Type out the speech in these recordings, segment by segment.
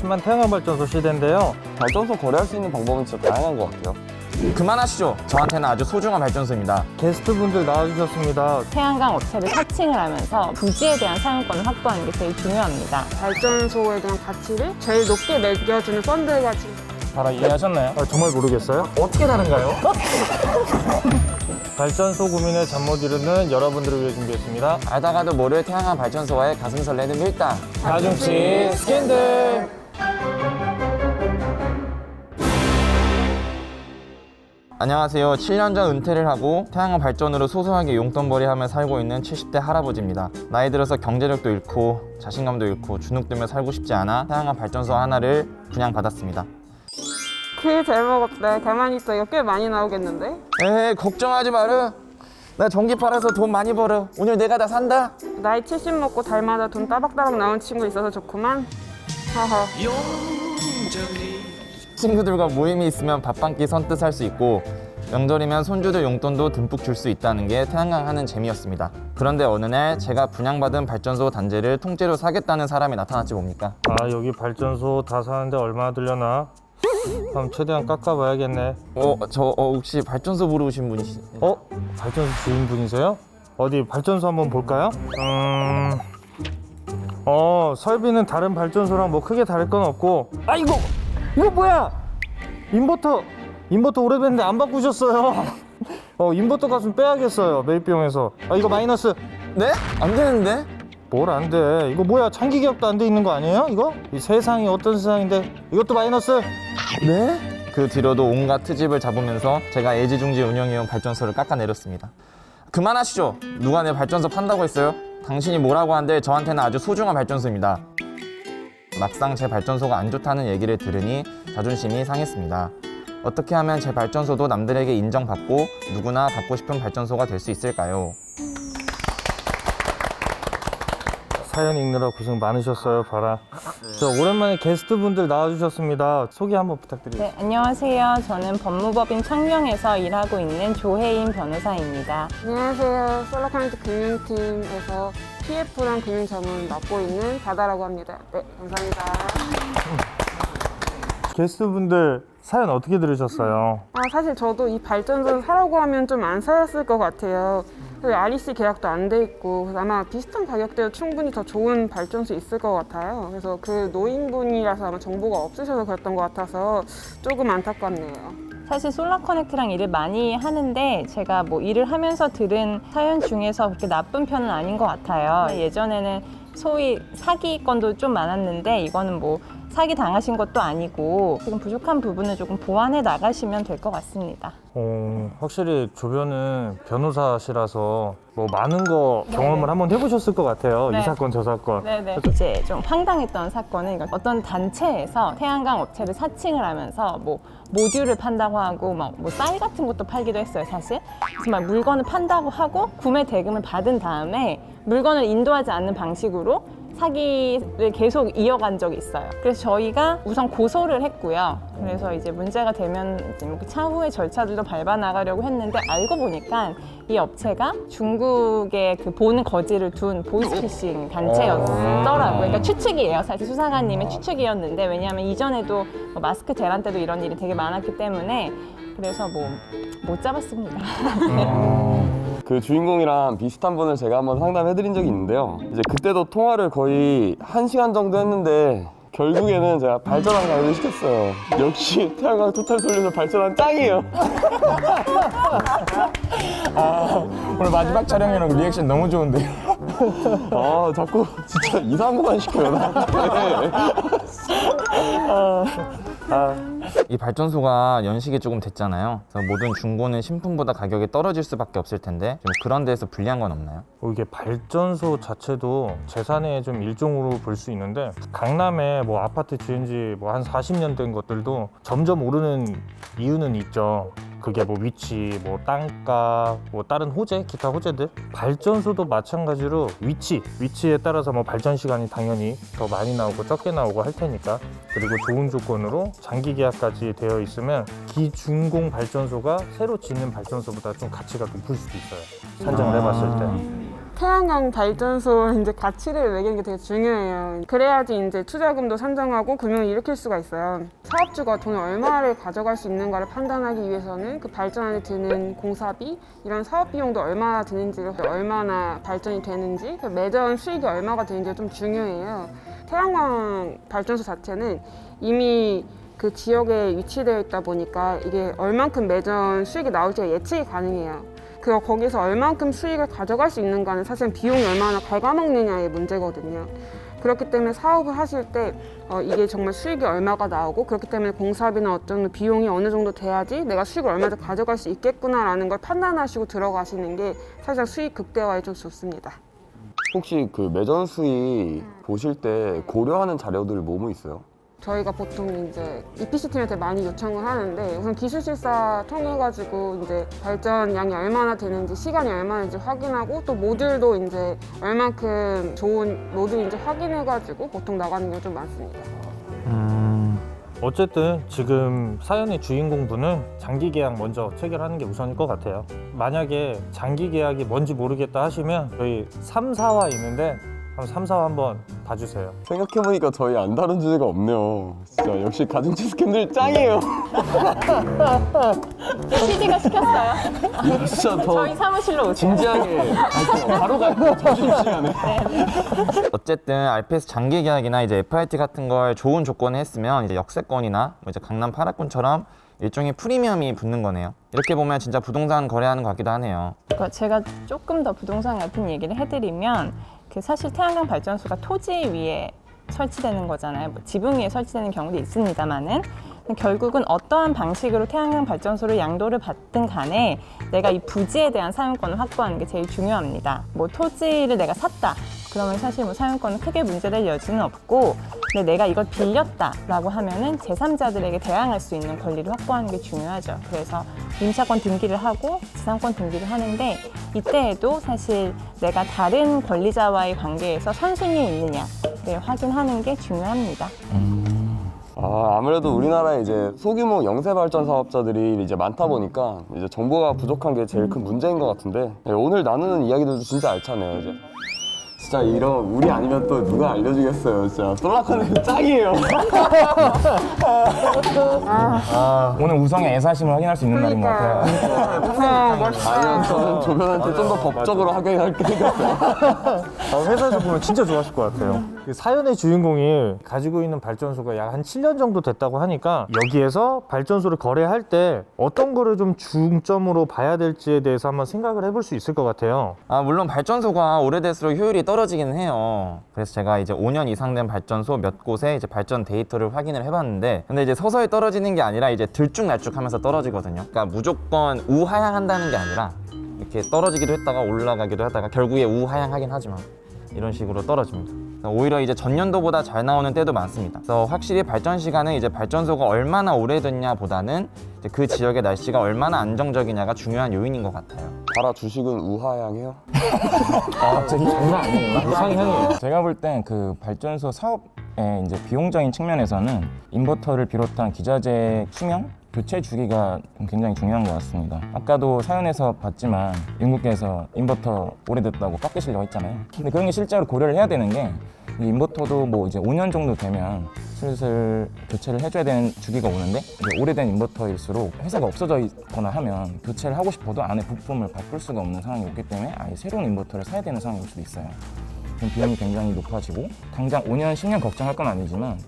심한 태양광 발전소 시대인데요. 발전소 거래할 수 있는 방법은 진짜 다양한 것 같아요. 그만하시죠. 저한테는 아주 소중한 발전소입니다. 게스트분들 나와주셨습니다. 태양광 업체를 사칭을 하면서 부지에 대한 사용권을 확보하는 게 제일 중요합니다. 발전소에 대한 가치를 제일 높게 매겨주는 펀드가 지금 바로 이해하셨나요? 아, 정말 모르겠어요? 어떻게 다른가요? 발전소 고민의 잠못 이루는 여러분들을 위해 준비했습니다. 알다가도 모를 태양광 발전소와의 가슴 설레는 밀당. 가중치 스캔들. 안녕하세요. 7년 전 은퇴를 하고 태양광 발전으로 소소하게 용돈벌이 하며 살고 있는 70대 할아버지입니다. 나이 들어서 경제력도 잃고 자신감도 잃고 주눅들며 살고 싶지 않아 태양광 발전소 하나를 분양받았습니다. 그잘 먹었대 가만히 있어 이거 꽤 많이 나오겠는데 에이 걱정하지 마라. 나 전기 팔아서 돈 많이 벌어. 오늘 내가 다 산다. 나이 70 먹고 달마다 돈 따박따박 나온 친구 있어서 좋구만 하하 친구들과 모임이 있으면 밥 한 끼 선뜻 할 수 있고 명절이면 손주들 용돈도 듬뿍 줄 수 있다는 게 태양광 하는 재미였습니다. 그런데 어느 날 제가 분양받은 발전소 단지를 통째로 사겠다는 사람이 나타났지 뭡니까? 아 여기 발전소 다 사는데 얼마나 들려나? 그럼 최대한 깎아봐야겠네. 어, 저 어, 혹시 발전소 부르신 분이시? 어? 발전소 주인분이세요? 어디 발전소 한번 볼까요? 음... 어 설비는 다른 발전소랑 뭐 크게 다를 건 없고 아 이거 이거 뭐야? 인버터 인버터 오래됐는데 안 바꾸셨어요. 어 인버터 값은 빼야겠어요 매입비용에서. 아 이거 마이너스 네? 안 되는데? 뭘 안 돼? 이거 뭐야 계약도 안 돼 있는 거 아니에요? 이거? 이 세상이 어떤 세상인데 이것도 마이너스? 네? 그 뒤로도 온갖 트집을 잡으면서 제가 애지중지 운영해온 발전소를 깎아내렸습니다. 그만하시죠. 누가 내 발전소 판다고 했어요? 당신이 뭐라고 한들 저한테는 아주 소중한 발전소입니다. 막상 제 발전소가 안 좋다는 얘기를 들으니 자존심이 상했습니다. 어떻게 하면 제 발전소도 남들에게 인정받고 누구나 갖고 싶은 발전소가 될 수 있을까요? 사연 읽느라 고생 많으셨어요 봐라. 저 오랜만에 게스트분들 나와주셨습니다. 소개 한번 부탁드립니다. 네, 안녕하세요. 저는 법무법인 청명에서 일하고 있는 조혜인 변호사입니다. 안녕하세요 솔라카운트 금융팀에서 PF랑 금융 자문 맡고 있는 바다라고 합니다 네 감사합니다 게스트분들 사연 어떻게 들으셨어요? 아, 사실 저도 이 발전소를 사라고 하면 좀 안 사였을 것 같아요. 그리고 REC 계약도 안 돼 있고 그래서 아마 비슷한 가격대로 충분히 더 좋은 발전소 있을 것 같아요. 그래서 그 노인분이라서 아마 정보가 없으셔서 그랬던 것 같아서 조금 안타깝네요. 사실 솔라 커넥트랑 일을 많이 하는데 제가 뭐 일을 하면서 들은 사연 중에서 그렇게 나쁜 편은 아닌 것 같아요. 예전에는 소위 사기 건도 좀 많았는데 이거는 뭐 사기 당하신 것도 아니고 지금 부족한 부분을 조금 보완해 나가시면 될 것 같습니다. 어, 확실히 조변은 변호사시라서 뭐 많은 거 경험을 한번 해보셨을 것 같아요. 네. 이 사건 저 사건. 네네. 이제 좀 황당했던 사건은 어떤 단체에서 태양광 업체를 사칭을 하면서 뭐 모듈을 판다고 하고 막 뭐 쌀 같은 것도 팔기도 했어요 사실. 그래서 막 물건을 판다고 하고 구매 대금을 받은 다음에 물건을 인도하지 않는 방식으로 사기를 계속 이어간 적이 있어요. 그래서 저희가 우선 고소를 했고요. 그래서 이제 문제가 되면 이제 뭐 차후의 절차들도 밟아 나가려고 했는데 알고 보니까 이 업체가 중국의 그 보는 거지를 둔 보이스피싱 단체였더라고요. 그러니까 추측이에요. 사실 수사관님의 추측이었는데 왜냐하면 이전에도 뭐 마스크 대란 때도 이런 일이 되게 많았기 때문에 그래서 뭐 못 잡았습니다. 그 주인공이랑 비슷한 분을 제가 한번 상담해드린 적이 있는데요. 이제 그때도 통화를 거의 한 시간 정도 했는데 결국에는 제가 발전한 강의를 시켰어요. 역시 태양광 토탈 솔루션 발전한 짱이에요. 오늘 마지막 촬영이라고 리액션 너무 좋은데요. 아 자꾸 진짜 이상한 것만 시켜요 나한테. 이 발전소가 연식이 조금 됐잖아요. 그래서 모든 중고는 신품보다 가격이 떨어질 수밖에 없을 텐데 좀 그런 데에서 불리한 건 없나요? 어, 이게 발전소 자체도 재산의 좀 일종으로 볼 수 있는데 강남에 뭐 아파트 지은 지 뭐 한 40년 된 것들도 점점 오르는 이유는 있죠. 그게 뭐 위치, 뭐 땅값, 뭐 다른 호재, 기타 호재들. 발전소도 마찬가지로 위치, 위치에 따라서 뭐 발전 시간이 당연히 더 많이 나오고 적게 나오고 할 테니까. 그리고 좋은 조건으로 장기 계약까지 되어 있으면 기준공 발전소가 새로 짓는 발전소보다 좀 가치가 높을 수도 있어요. 산정을 해봤을 때. 태양광 발전소 이제 가치를 매기는 게 되게 중요해요. 그래야지 이제 투자금도 산정하고 금융을 일으킬 수가 있어요. 사업주가 돈을 얼마를 가져갈 수 있는가를 판단하기 위해서는 그 발전에 드는 공사비, 이런 사업 비용도 얼마나 드는지를 얼마나 발전이 되는지, 그 매전 수익이 얼마가 되는지가 좀 중요해요. 태양광 발전소 자체는 이미 그 지역에 위치되어 있다 보니까 이게 얼만큼 매전 수익이 나올지가 예측이 가능해요. 그 거기서 얼만큼 수익을 가져갈 수 있는가는 사실 비용이 얼마나 갉아먹느냐의 문제거든요. 그렇기 때문에 사업을 하실 때 어, 이게 정말 수익이 얼마가 나오고 그렇기 때문에 공사비나 어떤 비용이 어느 정도 돼야지 내가 수익을 얼마나 가져갈 수 있겠구나라는 걸 판단하시고 들어가시는 게 사실 수익 극대화에 좀 좋습니다. 혹시 그 매전 수익 보실 때 고려하는 자료들 뭐뭐 있어요? 저희가 보통 이제 EPC 팀한테 많이 요청을 하는데 우선 기술실사 통해 가지고 이제 발전량이 얼마나 되는지 시간이 얼마인지 확인하고 또 모듈도 이제 얼만큼 좋은 모듈인지 확인해 가지고 보통 나가는 게 좀 많습니다. 어쨌든 지금 사연의 주인공분은 장기 계약 먼저 체결하는 게 우선일 것 같아요. 만약에 장기 계약이 뭔지 모르겠다 하시면 저희 3, 4화 있는데 한 3, 4화 한번 봐주세요. 생각해보니까 저희 안 다룬 주제가 없네요. 진짜 역시 가중치 스캔들 짱이에요. PD가 시켰어요. 이거 진짜 더 저희 사무실로 오세요. 진지하게 갈게요. 바로 갈게요. 점심시간에. 어쨌든 RPS 장기 계약이나 이제 FIT 같은 걸 좋은 조건에 했으면 이제 역세권이나 뭐 이제 강남 8학군처럼 일종의 프리미엄이 붙는 거네요. 이렇게 보면 진짜 부동산 거래하는 것 같기도 하네요. 그러니까 제가 조금 더 부동산 같은 얘기를 해드리면 그 사실 태양광 발전소가 토지 위에 설치되는 거잖아요. 뭐 지붕 위에 설치되는 경우도 있습니다만은 결국은 어떠한 방식으로 태양광 발전소를 양도를 받든 간에 내가 이 부지에 대한 사용권을 확보하는 게 제일 중요합니다. 뭐 토지를 내가 샀다. 그러면 사실 뭐 사용권은 크게 문제될 여지는 없고 근데 내가 이걸 빌렸다라고 하면은 제3자들에게 대항할 수 있는 권리를 확보하는 게 중요하죠. 그래서 임차권 등기를 하고 지상권 등기를 하는데 이때에도 사실 내가 다른 권리자와의 관계에서 선순위에 있느냐를 확인하는 게 중요합니다. 아, 아무래도 우리나라에 이제 소규모 영세 발전 사업자들이 이제 많다 보니까 이제 정보가 부족한 게 제일 큰 문제인 것 같은데 네, 오늘 나누는 이야기들도 진짜 알차네요. 이제. 진짜 이런 우리 아니면 또 누가 알려주겠어요. 진짜 솔라카는 짱이에요. 오늘 우성의 애사심을 확인할 수 있는 날인 것 같아요. 아니요, 저는 조변한테 좀 더 법적으로 확인할 게 생겼어요. 아, 회사에서 보면 진짜 좋아하실 것 같아요. 그 사연의 주인공이 가지고 있는 발전소가 약 한 7년 정도 됐다고 하니까 여기에서 발전소를 거래할 때 어떤 거를 좀 중점으로 봐야 될지에 대해서 한번 생각을 해볼 수 있을 것 같아요. 아, 물론 발전소가 오래될수록 효율이 떨어지긴 해요. 그래서 제가 이제 5년 이상 된 발전소 몇 곳에 이제 발전 데이터를 확인을 해봤는데, 근데 이제 서서히 떨어지는 게 아니라 이제 들쭉날쭉하면서 떨어지거든요. 그러니까 무조건 우하향한다는 게 아니라 이렇게 떨어지기도 했다가 올라가기도 하다가 결국에 우하향하긴 하지만 이런 식으로 떨어집니다. 오히려 이제 전년도보다 잘 나오는 때도 많습니다. 그래서 확실히 발전 시간은 이제 발전소가 얼마나 오래됐냐 보다는 이제 그 지역의 날씨가 얼마나 안정적이냐가 중요한 요인인 것 같아요. 바라 주식은 우하향해요? 이상향이에요. 제가 볼 땐 그 발전소 사업 의 이제 비용적인 측면에서는 인버터를 비롯한 기자재 수명 교체 주기가 굉장히 중요한 것 같습니다. 아까도 사연에서 봤지만 영국에서 인버터 오래됐다고 깎으시려고 했잖아요. 근데 그런 게 실제로 고려를 해야 되는 게이 인버터도 뭐 이제 5년 정도 되면 슬슬 교체를 해줘야 되는 주기가 오는데 오래된 인버터일수록 회사가 없어져 있거나 하면 교체를 하고 싶어도 안에 부품을 바꿀 수가 없는 상황이 오기 때문에 아예 새로운 인버터를 사야 되는 상황이 올 수도 있어요. 그럼 비용이 굉장히 높아지고 당장 5년, 10년 걱정할 건 아니지만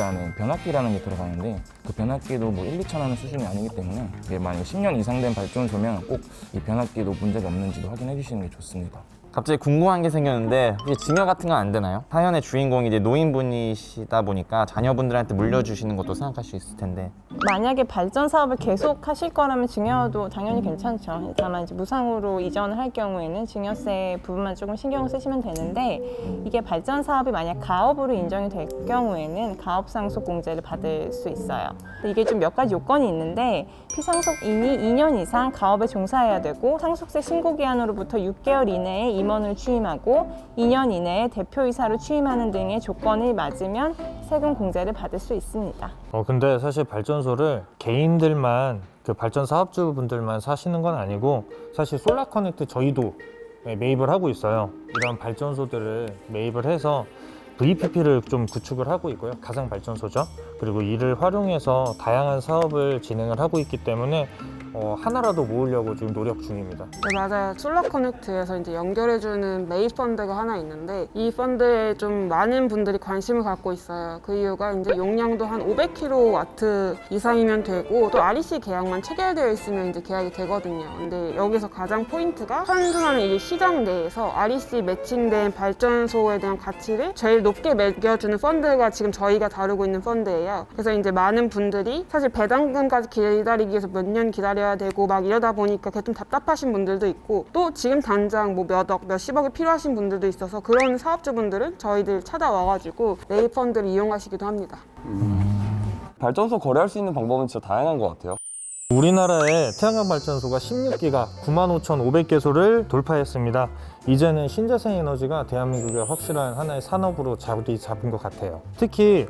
안에 변압기라는 게 들어가는데 그 변압기도 뭐 1, 2천 원의 수준이 아니기 때문에 만약 10년 이상 된 발전소면 꼭 이 변압기도 문제가 없는지도 확인해 주시는 게 좋습니다. 갑자기 궁금한 게 생겼는데 혹시 증여 같은 건 안 되나요? 사연의 주인공이 이제 노인분이시다 보니까 자녀분들한테 물려주시는 것도 생각할 수 있을 텐데 만약에 발전 사업을 계속 하실 거라면 증여도 당연히 괜찮죠. 다만 이제 무상으로 이전을 할 경우에는 증여세 부분만 조금 신경을 쓰시면 되는데 이게 발전 사업이 만약 가업으로 인정이 될 경우에는 가업 상속 공제를 받을 수 있어요. 이게 좀 몇 가지 요건이 있는데 피상속인이 2년 이상 가업에 종사해야 되고 상속세 신고 기한으로부터 6개월 이내에 임원을 취임하고 2년 이내에 대표이사로 취임하는 등의 조건을 맞으면 세금 공제를 받을 수 있습니다. 어, 근데 사실 발전소를 개인들만 그 발전 사업주분들만 사시는 건 아니고 사실 솔라 커넥트 저희도 네, 매입을 하고 있어요. 이런 발전소들을 매입을 해서 VPP를 좀 구축을 하고 있고요. 가상 발전소죠. 그리고 이를 활용해서 다양한 사업을 진행을 하고 있기 때문에 어, 하나라도 모으려고 지금 노력 중입니다. 네, 맞아요. 솔라 커넥트에서 이제 연결해주는 메이 펀드가 하나 있는데 이 펀드에 좀 많은 분들이 관심을 갖고 있어요. 그 이유가 이제 용량도 한 500kW 이상이면 되고 또 REC 계약만 체결되어 있으면 이제 계약이 되거든요. 근데 여기서 가장 포인트가 현존하는 이 시장 내에서 REC 매칭된 발전소에 대한 가치를 제일 높게 매겨주는 펀드가 지금 저희가 다루고 있는 펀드예요. 그래서 이제 많은 분들이 사실 배당금까지 기다리기 위해서 몇 년 기다 려야 되고 막 이러다 보니까 그게 좀 답답하신 분들도 있고 또 지금 당장 뭐 몇억, 몇십억이 필요하신 분들도 있어서 그런 사업주분들은 저희들 찾아와가지고 메이 펀드를 이용하시기도 합니다. 발전소 거래할 수 있는 방법은 진짜 다양한 것 같아요. 우리나라의 태양광 발전소가 16기가 95,500개소를 돌파했습니다. 이제는 신재생 에너지가 대한민국의 확실한 하나의 산업으로 자리 잡은 것 같아요. 특히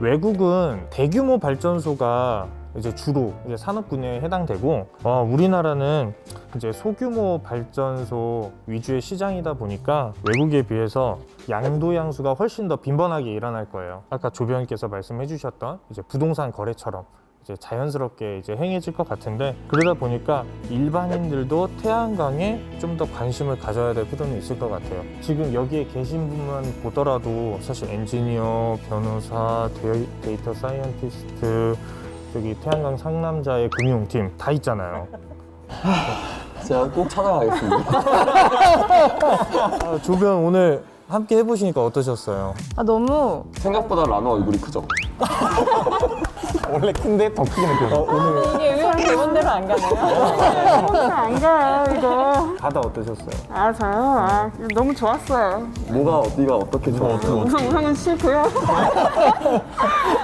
외국은 대규모 발전소가 이제 주로 이제 산업 분야에 해당되고 어, 우리나라는 이제 소규모 발전소 위주의 시장이다 보니까 외국에 비해서 양도 양수가 훨씬 더 빈번하게 일어날 거예요. 아까 조변께서 말씀해 주셨던 이제 부동산 거래처럼 이제 자연스럽게 이제 행해질 것 같은데 그러다 보니까 일반인들도 태양광에 좀 더 관심을 가져야 될 필요는 있을 것 같아요. 지금 여기에 계신 분만 보더라도 사실 엔지니어, 변호사, 데이- 데이터 사이언티스트, 저기 태양광 상남자의 금융팀 다 있잖아요. 제가 꼭 찾아가겠습니다. 아, 조변 오늘 함께 해보시니까 어떠셨어요? 아, 너무 생각보다 라노 얼굴이 크죠? 원래 큰데 더 크게 느껴요. 이게 의외로 대본대로 안 가네요. 안 가요 이거. 바다 어떠셨어요? 아 저요? 아 너무 좋았어요. 뭐가 어디가 어떻게 좋았죠? 우선 우선은 싫고요.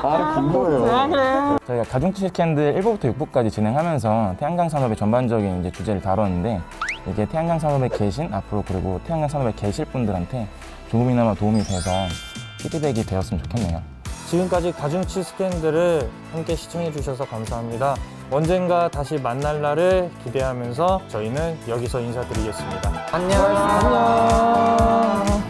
아, 궁금해요. 아 그래요. 저희가 가중치 스캔들 1부부터 6부까지 진행하면서 태양광 산업의 전반적인 이제 주제를 다뤘는데 이게 태양광 산업에 계신 앞으로 그리고 태양광 산업에 계실 분들한테 조금이나마 도움이 돼서 피드백이 되었으면 좋겠네요. 지금까지 가중치 스캔들을 함께 시청해 주셔서 감사합니다. 언젠가 다시 만날 날을 기대하면서 저희는 여기서 인사드리겠습니다. 안녕. 안녕.